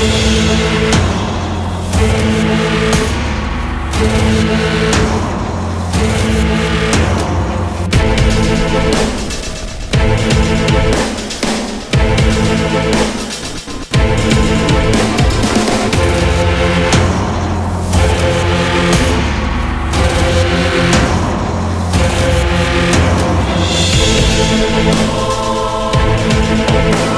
We'll be right.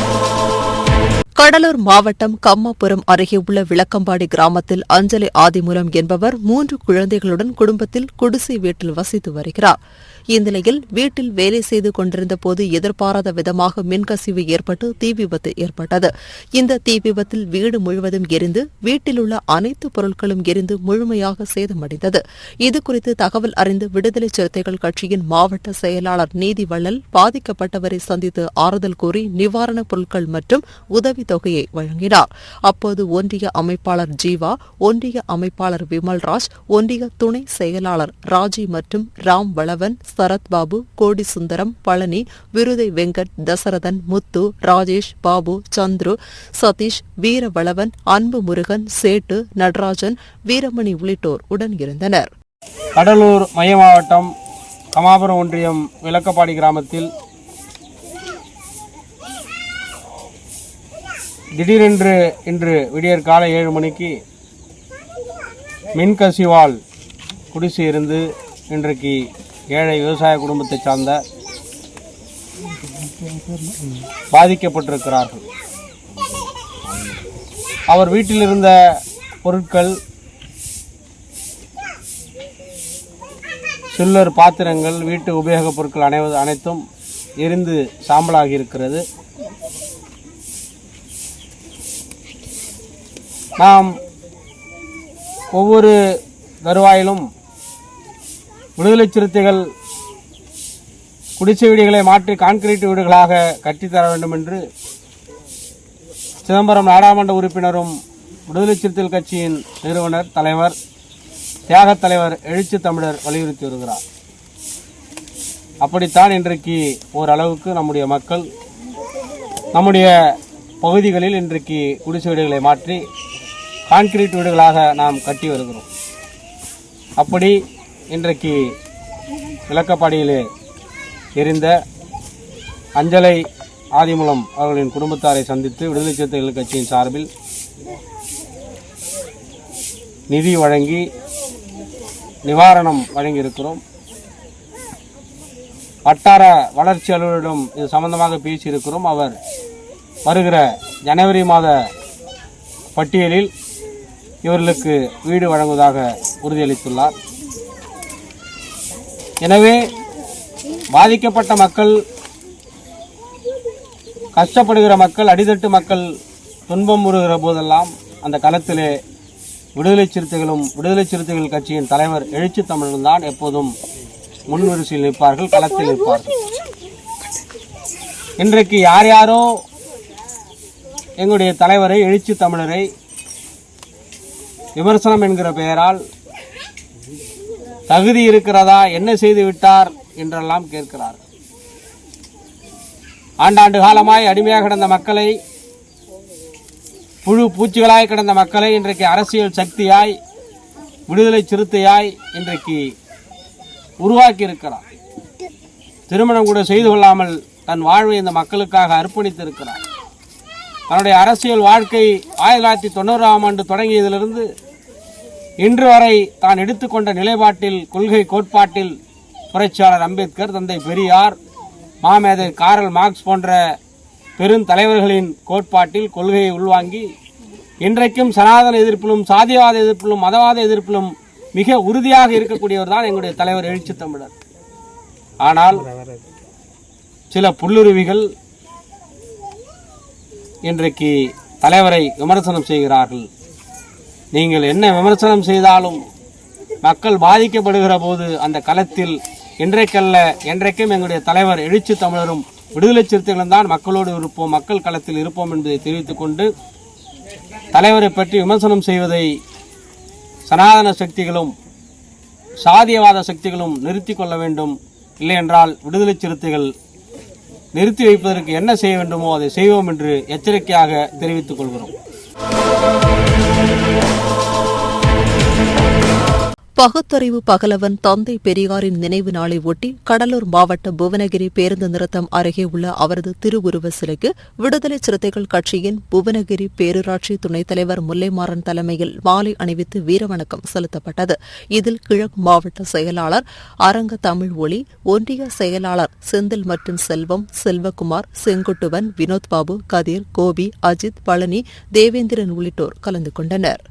Cuddalore மாவட்டம் கம்மாபுரம் அருகே உள்ள விளக்கம்பாடி கிராமத்தில் அஞ்சலி ஆதிமூலம் என்பவர் மூன்று குழந்தைகளுடன் குடும்பத்தில் குடிசை வீட்டில் வசித்து வருகிறார். இந்நிலையில் வீட்டில் வேலை செய்து கொண்டிருந்த போது எதிர்பாராத விதமாக மின்கசிவு ஏற்பட்டு தீ விபத்து ஏற்பட்டது. இந்த தீ விபத்தில் வீடு முழுவதும் எரிந்து வீட்டில் உள்ள அனைத்து பொருட்களும் எரிந்து முழுமையாக சேதமடைந்தது. இதுகுறித்து தகவல் அறிந்து விடுதலை சிறுத்தைகள் கட்சியின் மாவட்ட செயலாளர் நீதிவள்ளல் பாதிக்கப்பட்டவரை சந்தித்து ஆறுதல் கூறி நிவாரணப் பொருட்கள் மற்றும் உதவித் தொகையை வழங்கினார். அப்போது ஒன்றிய அமைப்பாளர் ஜீவா ஒன்றிய அமைப்பாளர் விமல்ராஜ் ஒன்றிய துணை செயலாளர் ராஜி மற்றும் ராம் வளவன் சரத்பாபு கோடி சுந்தரம் பழனி விருதை வெங்கட் தசரதன் முத்து ராஜேஷ் பாபு சந்துரு சதீஷ் வீரவளவன் அன்பு முருகன் சேட்டு நடராஜன் வீரமணி உள்ளிட்டோர் உடன் இருந்தனர். கடலூர் மைய மாவட்டம் கமாபுரம் ஒன்றியம் விளக்கப்பாடி கிராமத்தில் திடீரென்று இன்று விடியற் காலை ஏழு மணிக்கு மின்கசிவால் குடிசை இருந்து இன்றைக்கு ஏழை விவசாய குடும்பத்தை சார்ந்த பாதிக்கப்பட்டிருக்கிறார்கள். அவர் வீட்டில் இருந்த பொருட்கள் சில்லர் பாத்திரங்கள் வீட்டு உபயோகப் பொருட்கள் அனைவது அனைத்தும் எரிந்து சாம்பலாகி இருக்கிறது. நாம் ஒவ்வொரு தருவாயிலும் விடுதலை சிறுத்தைகள் குடிசை வீடுகளை மாற்றி கான்கிரீட் வீடுகளாக கட்டித்தர வேண்டும் என்று சிதம்பரம் நாடாளுமன்ற உறுப்பினரும் விடுதலை சிறுத்தைகள் கட்சியின் நிறுவனர் தலைவர் தியாகத் தலைவர் எழுச்சி தமிழர் வலியுறுத்தி வருகிறார். அப்படித்தான் இன்றைக்கு ஓரளவுக்கு நம்முடைய மக்கள் நம்முடைய பகுதிகளில் இன்றைக்கு குடிசை வீடுகளை மாற்றி கான்கிரீட் வீடுகளாக நாம் கட்டி வருகிறோம். அப்படி இன்றைக்கு விளக்கப்பாடியிலே எரிந்த அஞ்சலை ஆதிமூலம் அவர்களின் குடும்பத்தாரை சந்தித்து விடுதலை சிறுத்தைகள் கட்சியின் சார்பில் நிதி வழங்கி நிவாரணம் வழங்கியிருக்கிறோம். வட்டார வளர்ச்சி அலுவலரிடம் இது சம்பந்தமாக பேசியிருக்கிறோம். அவர் வருகிற ஜனவரி மாத பட்டியலில் இவர்களுக்கு வீடு வழங்குவதாக உறுதியளித்துள்ளார். எனவே பாதிக்கப்பட்ட மக்கள் கஷ்டப்படுகிற மக்கள் அடித்தட்டு மக்கள் துன்பம் உறுகிற போதெல்லாம் அந்த களத்திலே விடுதலை சிறுத்தைகளும் விடுதலை சிறுத்தைகள் கட்சியின் தலைவர் எழுச்சி தமிழரும் தான் எப்போதும் முன்வரிசையில் நிற்பார்கள் களத்தில் நிற்பார்கள். இன்றைக்கு யார் யாரோ எங்களுடைய தலைவரை எழுச்சி தமிழரை விமர்சனம் என்கிற பெயரால் தகுதி இருக்கிறதா? என்ன செய்து விட்டார்? என்றெல்லாம் கேட்கிறார். ஆண்டாண்டு காலமாய் அடிமையாக கிடந்த மக்களை புழு பூச்சிகளாய் கிடந்த மக்களை இன்றைக்கு அரசியல் சக்தியாய் விடுதலை சிறுத்தையாய் இன்றைக்கு உருவாக்கி இருக்கிறார் திருமணம் கூட செய்து கொள்ளாமல் தன் வாழ்வை இந்த மக்களுக்காக அர்ப்பணித்திருக்கிறார். தன்னுடைய அரசியல் வாழ்க்கை ஆயிரத்தி தொள்ளாயிரத்தி தொண்ணூறாம் ஆண்டு தொடங்கியதிலிருந்து இன்று வரை தான் எடுத்துக்கொண்ட நிலைப்பாட்டில் கொள்கை கோட்பாட்டில் புரட்சியாளர் அம்பேத்கர் தந்தை பெரியார் மாமேதை காரல் மார்க்ஸ் போன்ற பெருந்தலைவர்களின் கோட்பாட்டில் கொள்கையை உள்வாங்கி இன்றைக்கும் சனாதன எதிர்ப்பிலும் சாதிவாத எதிர்ப்பிலும் மதவாத எதிர்ப்பிலும் மிக உறுதியாக இருக்கக்கூடியவர் தான் எங்களுடைய தலைவர் எழுச்சி தமிழர். ஆனால் சில புல்லுருவிகள் இன்றைக்கு தலைவரை விமர்சனம் செய்கிறார்கள். நீங்கள் என்ன விமர்சனம் செய்தாலும் மக்கள் பாதிக்கப்படுகிற போது அந்த களத்தில் இன்றைக்கல்ல என்றைக்கும் எங்களுடைய தலைவர் எழுச்சி தமிழரும் விடுதலை சிறுத்தைகளும் தான் மக்களோடு இருப்போம் மக்கள் களத்தில் இருப்போம் என்பதை தெரிவித்துக் கொண்டு தலைவரை பற்றி விமர்சனம் செய்வதை சனாதன சக்திகளும் சாதியவாத சக்திகளும் நிறுத்தி கொள்ள வேண்டும். இல்லையென்றால் விடுதலை சிறுத்தைகள் நிறுத்தி வைப்பதற்கு என்ன செய்ய வேண்டுமோ அதை செய்வோம் என்று எச்சரிக்கையாக தெரிவித்துக் கொள்கிறோம். பகுத்தறிவு பகலவன் தந்தை பெரியாரின் நினைவு நாளை ஒட்டி கடலூர் மாவட்ட புவனகிரி பேருந்து நிறுத்தம் அருகே உள்ள அவரது திருவுருவ சிலைக்கு விடுதலை சிறுத்தைகள் கட்சியின் புவனகிரி பேரூராட்சி துணைத் தலைவர் முல்லைமாறன் தலைமையில் மாலை அணிவித்து வீரவணக்கம் செலுத்தப்பட்டது. இதில் கிழக்கு மாவட்ட செயலாளர் அரங்க தமிழ் ஒளி ஒன்றிய செயலாளர் செந்தில் மற்றும் செல்வம் செல்வகுமார் செங்குட்டுவன் வினோத் பாபு கதிர் கோபி அஜித் பழனி தேவேந்திரன் உள்ளிட்டோர் கலந்து கொண்டனர்.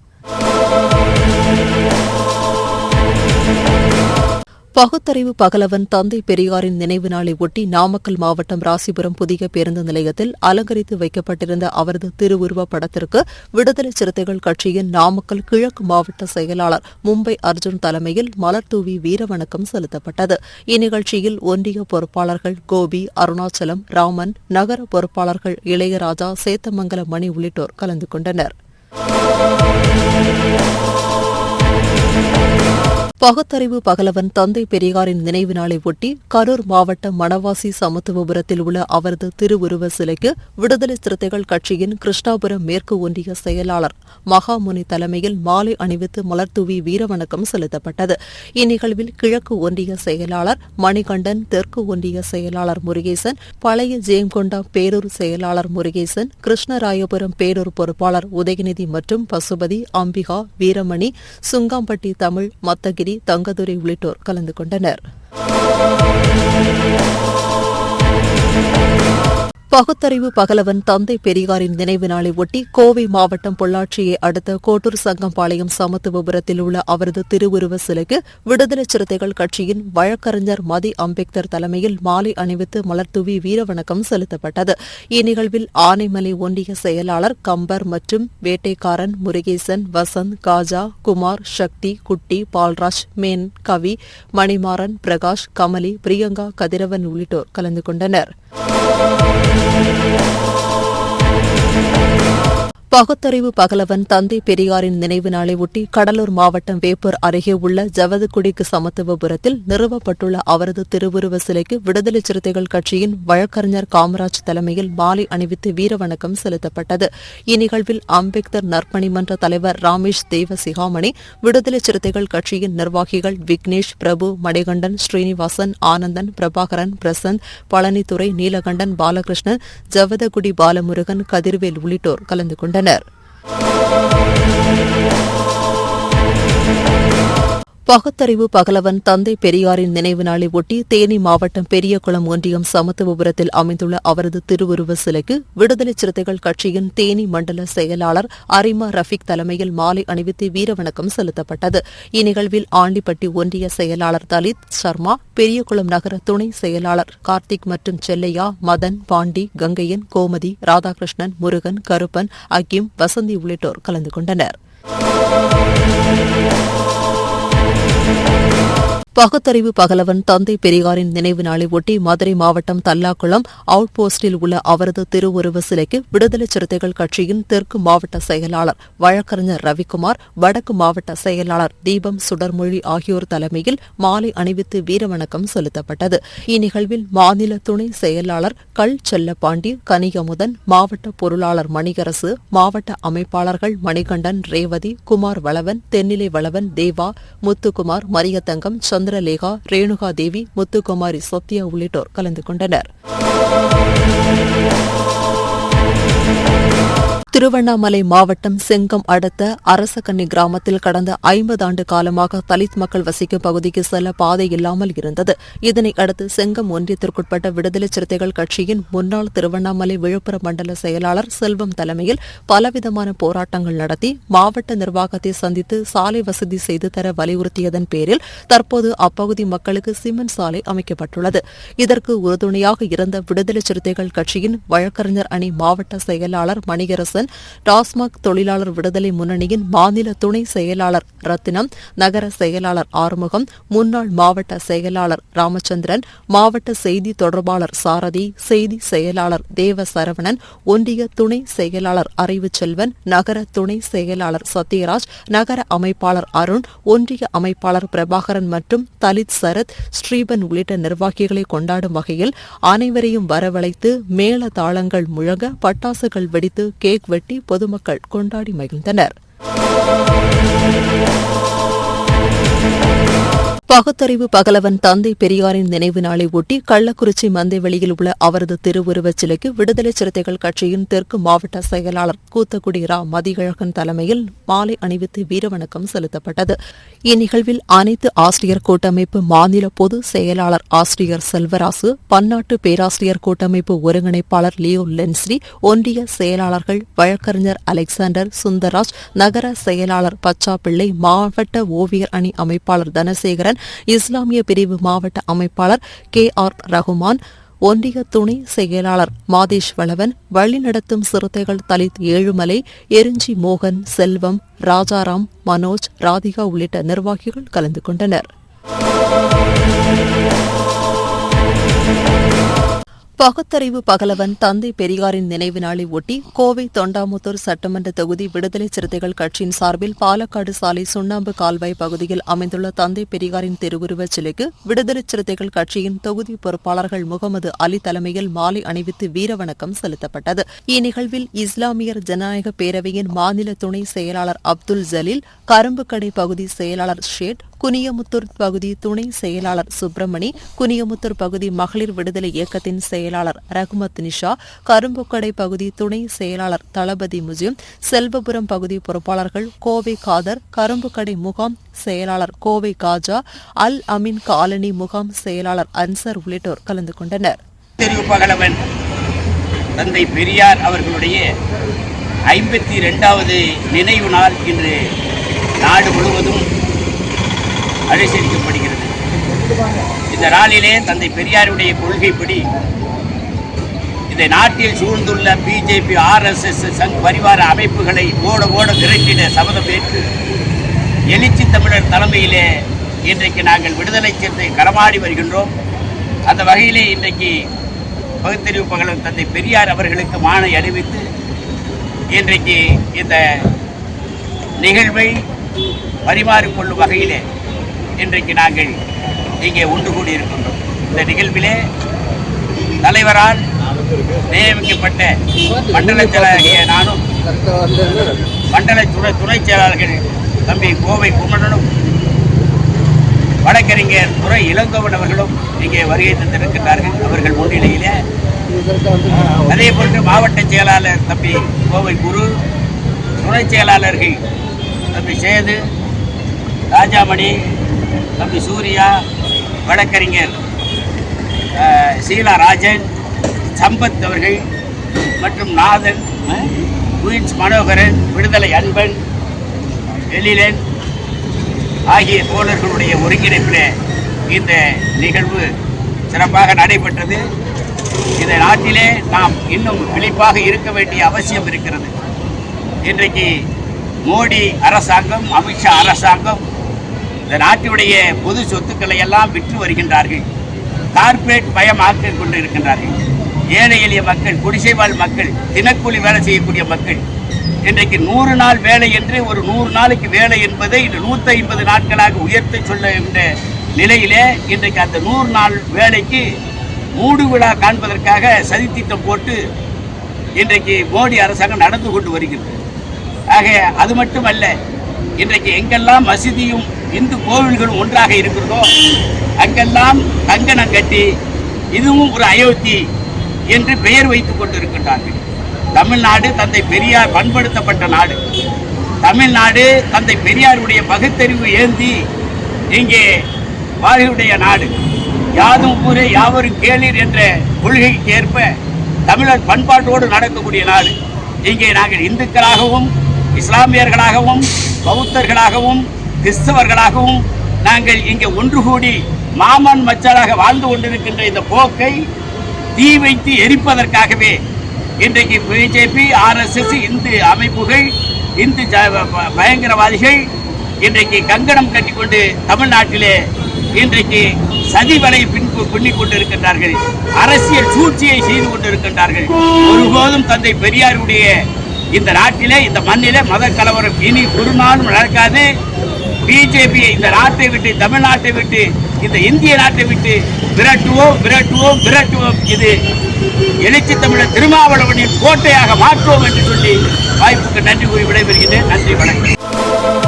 பகுத்தறிவு பகலவன் தந்தை பெரியாரின் நினைவு நாளை ஒட்டி நாமக்கல் மாவட்டம் ராசிபுரம் புதிய பேருந்து நிலையத்தில் அலங்கரித்து வைக்கப்பட்டிருந்த அவரது திருவுருவப் படத்திற்கு விடுதலை சிறுத்தைகள் கட்சியின் நாமக்கல் கிழக்கு மாவட்ட செயலாளர் மும்பை அர்ஜுன் தலைமையில் மலர்தூவி வீரவணக்கம் செலுத்தப்பட்டது. இந்நிகழ்ச்சியில் ஒன்றிய பொறுப்பாளர்கள் கோபி அருணாச்சலம் ராமன் நகர பொறுப்பாளர்கள் இளையராஜா சேத்தமங்கல மணி உள்ளிட்டோர் கலந்து கொண்டனர். பகுத்தறிவு பகலவன் தந்தை பெரியாரின் நினைவு நாளை ஒட்டி கரூர் மாவட்டம் மணவாசி சமத்துவபுரத்தில் உள்ள அவரது திருவுருவ சிலைக்கு விடுதலை சிறுத்தைகள் கட்சியின் கிருஷ்ணாபுரம் மேற்கு ஒன்றிய செயலாளர் மகாமுனி தலைமையில் மாலை அணிவித்து மலர்தூவி வீரவணக்கம் செலுத்தப்பட்டது. இந்நிகழ்வில் கிழக்கு ஒன்றிய செயலாளர் மணிகண்டன் தெற்கு ஒன்றிய செயலாளர் முருகேசன் பழைய ஜெயங்கொண்டா பேரூர் செயலாளர் முருகேசன் கிருஷ்ணராயபுரம் பேரூர் பொறுப்பாளர் உதயநிதி மற்றும் பசுபதி அம்பிகா வீரமணி சுங்காம்பட்டி தமிழ் மத்தகிரி தங்கதுரை உள்ளிட்டோர் கலந்து கொண்டனர். பகுத்தறிவு பகலவன் தந்தை பெரியாரின் நினைவு நாளை ஒட்டி கோவை மாவட்டம் பொள்ளாச்சியை அடுத்த கோட்டூர் சங்கம்பாளையம் சமத்துவபுரத்தில் உள்ள அவரது திருவுருவ சிலைக்கு விடுதலை சிறுத்தைகள் கட்சியின் வழக்கறிஞர் மதி அம்பேத்கர் தலைமையில் மாலை அணிவித்து மலர்தூவி வீரவணக்கம் செலுத்தப்பட்டது. இந்நிகழ்வில் ஆனைமலை ஒன்றிய செயலாளர் கம்பர் மற்றும் வேட்டைக்காரன் முருகேசன் வசந்த் காஜா குமார் சக்தி குட்டி பால்ராஜ் மேன் கவி மணிமாறன் பிரகாஷ் கமலி பிரியங்கா கதிரவன் உள்ளிட்டோர் கலந்து கொண்டனர். Thank you. பகுத்தறிவு பகலவன் தந்தை பெரியாரின் நினைவு நாளை ஒட்டி கடலூர் மாவட்டம் வேப்பூர் அருகே உள்ள ஜவதுகுடிக்கு சமத்துவபுரத்தில் நிறுவப்பட்டுள்ள அவரது திருவுருவ சிலைக்கு விடுதலை சிறுத்தைகள் கட்சியின் வழக்கறிஞர் காமராஜ் தலைமையில் மாலை அணிவித்து வீரவணக்கம் செலுத்தப்பட்டது. இந்நிகழ்வில் அம்பேத்கர் நற்பணி மன்ற தலைவர் ராமேஷ் தேவ சிகாமணி விடுதலை சிறுத்தைகள் கட்சியின் நிர்வாகிகள் விக்னேஷ் பிரபு மணிகண்டன் ஸ்ரீனிவாசன் ஆனந்தன் பிரபாகரன் பிரசந்த் பழனித்துறை நீலகண்டன் பாலகிருஷ்ணன் ஜவதகுடி பாலமுருகன் கதிர்வேல் உள்ளிட்டோர் கலந்து கொண்டனர். வந்தனர் பகுத்தறிவு பகலவன் தந்தை பெரியாரின் நினைவு நாளை ஒட்டி தேனி மாவட்டம் பெரியகுளம் ஒன்றியம் சமத்துவபுரத்தில் அமைந்துள்ள அவரது திருவுருவ சிலைக்கு விடுதலை சிறுத்தைகள் கட்சியின் தேனி மண்டல செயலாளர் அரிமா ரஃபிக் தலைமையில் மாலை அணிவித்து வீரவணக்கம் செலுத்தப்பட்டது. இந்நிகழ்வில் ஆண்டிப்பட்டி ஒன்றிய செயலாளர் தலித் சர்மா பெரியகுளம் நகர துணை செயலாளர் கார்த்திக் மற்றும் செல்லையா மதன் பாண்டி கங்கையன் கோமதி ராதாகிருஷ்ணன் முருகன் கருப்பன் அக்கிம் வசந்தி உள்ளிட்டோர் கலந்து கொண்டனர். Thank you. பகுத்தறிவு பகலவன் தந்தை பெரியாரின் நினைவு நாளை ஒட்டி மதுரை மாவட்டம் தல்லாக்குளம் அவுட் போஸ்டில் உள்ள அவரது திருவுருவ சிலைக்கு விடுதலை சிறுத்தைகள் கட்சியின் தெற்கு மாவட்ட செயலாளர் வழக்கறிஞர் ரவிக்குமார் வடக்கு மாவட்ட செயலாளர் தீபம் சுடர்மொழி ஆகியோர் தலைமையில் மாலை அணிவித்து வீரவணக்கம் செலுத்தப்பட்டது. இந்நிகழ்வில் மாநில துணை செயலாளர் கல் செல்லப்பாண்டி கனியமுதன் மாவட்ட பொருளாளர் மணிகரசு மாவட்ட அமைப்பாளர்கள் மணிகண்டன் ரேவதி குமார் வளவன் தென்னிலை வளவன் தேவா முத்துக்குமார் மரியத்தங்கம் சந்திரலேகா ரேணுகா தேவி முத்துக்குமாரி சத்யா உள்ளிட்டோர் கலந்து கொண்டனர். திருவண்ணாமலை மாவட்டம் செங்கம் அடுத்த அரசக்கன்னி கிராமத்தில் கடந்த ஐம்பது ஆண்டு காலமாக தலித் மக்கள் வசிக்கும் பகுதிக்கு செல்ல பாதை இல்லாமல் இருந்தது. இதனை அடுத்து செங்கம் ஒன்றியத்திற்குட்பட்ட விடுதலை சிறுத்தைகள் கட்சியின் முன்னாள் திருவண்ணாமலை விழுப்புரம் மண்டல செயலாளர் செல்வம் தலைமையில் பலவிதமான போராட்டங்கள் நடத்தி மாவட்ட நிர்வாகத்தை சந்தித்து சாலை வசதி செய்து தர வலியுறுத்தியதன் பேரில் தற்போது அப்பகுதி மக்களுக்கு சிமெண்ட் சாலை அமைக்கப்பட்டுள்ளது. இதற்கு உறுதுணையாக இருந்த விடுதலை சிறுத்தைகள் கட்சியின் வழக்கறிஞர் அணி மாவட்ட செயலாளர் மணிகரசன் டாஸ்மாக் தொழிலாளர் விடுதலை முன்னணியின் மாநில துணை செயலாளர் ரத்தினம் நகர செயலாளர் ஆறுமுகம் முன்னாள் மாவட்ட செயலாளர் ராமச்சந்திரன் மாவட்ட செய்தி தொடர்பாளர் சாரதி செய்தி செயலாளர் தேவ சரவணன் ஒன்றிய துணை செயலாளர் அறிவு செல்வன் நகர துணை செயலாளர் சத்யராஜ் நகர அமைப்பாளர் அருண் ஒன்றிய அமைப்பாளர் பிரபாகரன் மற்றும் தலித் சரத் ஸ்ரீபன் உள்ளிட்ட நிர்வாகிகளை கொண்டாடும் வகையில் அனைவரையும் வரவழைத்து மேள தாளங்கள் முழங்க பட்டாசுகள் வெடித்து கேக் வெட்டி பொதுமக்கள் கொண்டாடி மகிழ்ந்தனர். பகுத்தறிவு பகலவன் தந்தை பெரியாரின் நினைவு நாளை ஒட்டி கள்ளக்குறிச்சி மந்தைவெளியில் உள்ள அவரது திருவுருவச் சிலைக்கு விடுதலை சிறுத்தைகள் கட்சியின் தெற்கு மாவட்ட செயலாளர் கூத்தக்குடி ரா. மதிகழகன் தலைமையில் மாலை அணிவித்து வீரவணக்கம் செலுத்தப்பட்டது. இந்நிகழ்வில் அனைத்து ஆசிரியர் கூட்டமைப்பு மாநில பொது செயலாளர் ஆசிரியர் செல்வராசு பன்னாட்டு பேராசிரியர் கூட்டமைப்பு ஒருங்கிணைப்பாளர் லியோ லென்ஸ்ரி ஒன்றிய செயலாளர்கள் வழக்கறிஞர் அலெக்சாண்டர் சுந்தராஜ் நகர செயலாளர் பச்சாப்பிள்ளை மாவட்ட ஓவியர் அணி அமைப்பாளர் தனசேகரன் இஸ்லாமிய பிரிவு மாவட்ட அமைப்பாளர் கே ஆர் ரகுமான் ஒன்றிய துணை செயலாளர் மாதேஷ் வளவன் வழிநடத்தும் சிறுத்தைகள் தலித் ஏழுமலை எரிஞ்சி மோகன் செல்வம் ராஜாராம் மனோஜ் ராதிகா உள்ளிட்ட நிர்வாகிகள் கலந்து கொண்டனர். பகுத்தறிவு பகலவன் தந்தை பெரியாரின் நினைவு நாளை ஒட்டி கோவை தொண்டாமுத்தூர் சட்டமன்ற தொகுதி விடுதலை சிறுத்தைகள் கட்சியின் சார்பில் பாலக்காடு சாலை சுண்ணாம்பு கால்வாய் பகுதியில் அமைந்துள்ள தந்தை பெரியாரின் திருவுருவச் சிலைக்கு விடுதலை சிறுத்தைகள் கட்சியின் தொகுதி பொறுப்பாளர்கள் முகமது அலி தலைமையில் மாலை அணிவித்து வீரவணக்கம் செலுத்தப்பட்டது. இந்நிகழ்வில் இஸ்லாமியர் ஜனநாயக பேரவையின் மாநில துணை செயலாளர் அப்துல் ஜலீல் கரும்புக்கடை பகுதி செயலாளர் ஷேட் குனியமுத்தூர் பகுதி துணை செயலாளர் சுப்பிரமணி குனியமுத்தூர் பகுதி மகளிர் விடுதலை இயக்கத்தின் செயலாளர் ரகுமத் நிஷா கரும்புக்கடை பகுதி துணை செயலாளர் தளபதி முஜிம் செல்வபுரம் பகுதி பொறுப்பாளர்கள் கோவை காதர் கரும்புக்கடை முகாம் செயலாளர் கோவை காஜா அல் அமீன் காலனி முகாம் செயலாளர் அன்சர் உள்ளிட்டோர் கலந்து கொண்டனர். பகலவன் தந்தை பெரியார் அவர்களுடைய ஐம்பத்தி ரெண்டாவது நினைவு நாள் இன்று நாடு முழுவதும் அனுசரிக்கப்படுகிறது இந்த நாளிலே தந்தை பெரியாருடைய கொள்கைப்படி இந்த நாட்டில் சூழ்ந்துள்ள பிஜேபி ஆர்எஸ்எஸ் சங் பரிவார அமைப்புகளை ஓட ஓட விரட்டிட சபதம் ஏற்று எழுச்சி தமிழர் தலைமையிலே இன்றைக்கு நாங்கள் விடுதலை சேர்த்தை களமாடி வருகின்றோம். அந்த வகையிலே இன்றைக்கு பகுத்தறிவு பகலும் தந்தை பெரியார் அவர்களுக்கு மானை அணிவித்து இன்றைக்கு இந்த நிகழ்வை பரிமாறிக்கொள்ளும் வகையிலே இன்றைக்கு நாங்கள் இங்கே ஒன்று கூடியிருக்கின்றோம். இந்த நிகழ்விலே தலைவரால் நியமிக்கப்பட்ட மண்டல செயலாகிய நானும் மண்டல துணை துணை செயலாளர்கள் தம்பி கோவை குமணனும் வழக்கறிஞர் துறை இளங்கோவன் அவர்களும் இங்கே வருகை தந்திருக்கிறார்கள் அவர்கள் முன்னிலையிலே அதே போன்று மாவட்ட செயலாளர் தம்பி கோவை குரு துணை செயலாளர்கள் தம்பி சேது ராஜாமணி தம்பி சூர்யா வழக்கறிஞர் ஷீலா சீலா ராஜன் சம்பத் அவர்கள் மற்றும் நாதன் குயின்ஸ் மனோகரன் விடுதலை அன்பன் எழிலன் ஆகிய தோழர்களுடைய ஒருங்கிணைப்பில் இந்த நிகழ்வு சிறப்பாக நடைபெற்றது. இந்த நாட்டிலே நாம் இன்னும் விழிப்பாக இருக்க வேண்டிய அவசியம் இருக்கிறது. இன்றைக்கு மோடி அரசாங்கம் அமித்ஷா அரசாங்கம் இந்த நாட்டினுடைய பொது சொத்துக்களை எல்லாம் விற்று வருகின்றார்கள். கார்ப்பரேட் பயமாக்கிக் கொண்டு இருக்கின்றார்கள் ஏழை எளிய மக்கள் குடிசை வாழ் மக்கள் தினக்கூலி வேலை செய்யக்கூடிய மக்கள். இன்றைக்கு நூறு நாள் வேலை என்று ஒரு நூறு நாளைக்கு வேலை என்பதை இன்று நூற்றி ஐம்பது நாட்களாக உயர்த்த சொல்ல என்ற நிலையிலே இன்றைக்கு அந்த நூறு நாள் வேலைக்கு மூடு விழா காண்பதற்காக சதித்திட்டம் போட்டு இன்றைக்கு மோடி அரசாங்கம் நடந்து கொண்டு வருகிறது ஆக அது மட்டுமல்ல இன்றைக்கு எங்கெல்லாம் மசிதியும் இந்து கோவில்களும் ஒன்றாக இருக்கிறதோ அங்கெல்லாம் கங்கணம் கட்டி இதுவும் ஒரு அயோத்தி என்று பெயர் வைத்துக் கொண்டிருக்கின்றார்கள். தமிழ்நாடு தந்தை பெரியார் பண்படுத்தப்பட்ட நாடு. தமிழ்நாடு தந்தை பெரியாருடைய பகுத்தறிவு ஏந்தி இங்கே வாழ்வுடைய நாடு. யாதும் ஊரே யாவரும் கேளீர் என்ற கொள்கைக்கு ஏற்ப தமிழர் பண்பாட்டோடு நடக்கக்கூடிய நாடு. இங்கே நாங்கள் இந்துக்களாகவும் இஸ்லாமியர்களாகவும் பௌத்தர்களாகவும் கிறிஸ்தவர்களாகவும் நாங்கள் இங்கே ஒன்று கூடி மாமன் மச்சலாக வாழ்ந்து கொண்டிருக்கின்ற இந்த போக்கை தீ வைத்து எரிப்பதற்காகவே இன்றைக்கு பிஜேபி ஆர்எஸ்எஸ் இந்து அமைப்புகள் இந்து ஜ- ப- பயங்கரவாதிகள் இன்றைக்கு கங்கணம் கட்டிக்கொண்டு தமிழ்நாட்டிலே இன்றைக்கு சதிவலை பின் பின்னிக் கொண்டிருக்கின்றார்கள். அரசியல் சூழ்ச்சியை செய்து கொண்டிருக்கின்றார்கள். ஒருபோதும் தந்தை பெரியாருடைய இந்த நாட்டிலே இந்த மண்ணிலே மத கலவரம் இனி ஒரு நாளும் நடக்காது பிஜேபி இந்த நாட்டை விட்டு தமிழ்நாட்டை விட்டு இந்த இந்திய நாட்டை விட்டு விரட்டுவோம் விரட்டுவோம் விரட்டுவோம். இது எழுச்சி தமிழர் திருமாவளவனின் கோட்டையாக மாற்றுவோம் என்று சொல்லி வாய்ப்புக்கு நன்றி கூறி விடைபெறுகிறேன் நன்றி வணக்கம்.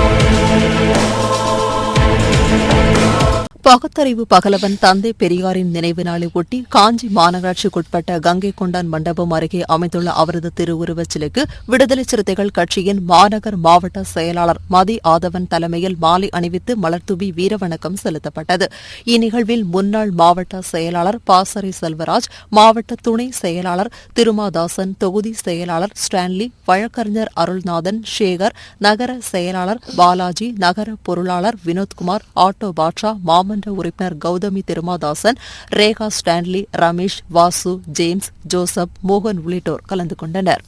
பகுத்தறிவு பகலவன் தந்தை பெரியாரின் நினைவு நாளை ஒட்டி காஞ்சி மாநகராட்சிக்குட்பட்ட கங்கை கொண்டான் மண்டபம் அருகே அமைந்துள்ள அவரது திருவுருவச் சிலைக்கு விடுதலை சிறுத்தைகள் கட்சியின் மாநகர் மாவட்ட செயலாளர் மதி ஆதவன் தலைமையில் மாலை அணிவித்து மலர்தூவி வீரவணக்கம் செலுத்தப்பட்டது. இந்நிகழ்வில் முன்னாள் மாவட்ட செயலாளர் பாசறை செல்வராஜ் மாவட்ட துணை செயலாளர் திருமாதாசன் தொகுதி செயலாளர் ஸ்டான்லி வழக்கறிஞர் அருள்நாதன் சேகர் நகர செயலாளர் பாலாஜி நகர பொருளாளர் வினோத்குமார் ஆட்டோ பாட்ஷா மாம சட்டமன்ற உறுப்பினர் Gautami Thirumadasan Rekha Stanley Ramesh Vasu James Joseph மோகன் உள்ளிட்டோர் கலந்து கொண்டனர்.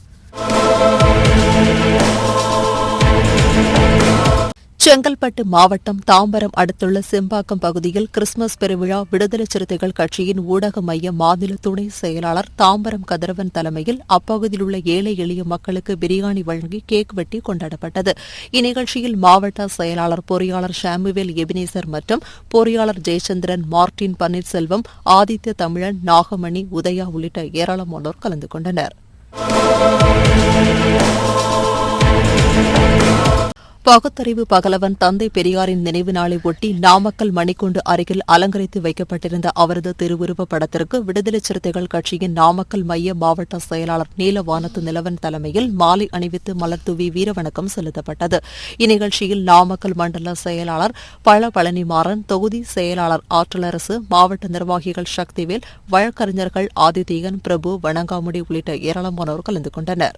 செங்கல்பட்டு மாவட்டம் தாம்பரம் அடுத்துள்ள செம்பாக்கம் பகுதியில் கிறிஸ்துமஸ் பெருவிழா விடுதலை சிறுத்தைகள் கட்சியின் ஊடக மைய மாநில துணை செயலாளர் தாம்பரம் கதிரவன் தலைமையில் அப்பகுதியில் உள்ள ஏழை எளிய மக்களுக்கு பிரியாணி வழங்கி கேக் வெட்டி கொண்டாடப்பட்டது. இந்நிகழ்ச்சியில் மாவட்ட செயலாளர் பொறியாளர் ஷாமுவேல் எபினேசர் மற்றும் பொறியாளர் ஜெயச்சந்திரன் மார்டின் பன்னீர்செல்வம் ஆதித்ய தமிழன் நாகமணி உதயா உள்ளிட்ட ஏராளமானோர் கலந்து கொண்டனர். பகுத்தறிவு பகலவன் தந்தை பெரியாரின் நினைவு நாளை ஒட்டி நாமக்கல் மணிக்கூண்டு அருகில் அலங்கரித்து வைக்கப்பட்டிருந்த அவரது திருவுருவப் படத்திற்கு விடுதலை சிறுத்தைகள் கட்சியின் நாமக்கல் மைய மாவட்ட செயலாளர் நீலவானத்து நிலவன் தலைமையில் மாலை அணிவித்து மலர்தூவி வீரவணக்கம் செலுத்தப்பட்டது. இந்நிகழ்ச்சியில் நாமக்கல் மண்டல செயலாளர் பழ பழனிமாறன் தொகுதி செயலாளர் ஆற்றலரசு மாவட்ட நிர்வாகிகள் சக்திவேல் வழக்கறிஞர்கள் ஆதித்யன் பிரபு வணங்காமுடி உள்ளிட்ட ஏராளமானோர் கலந்து கொண்டனர்.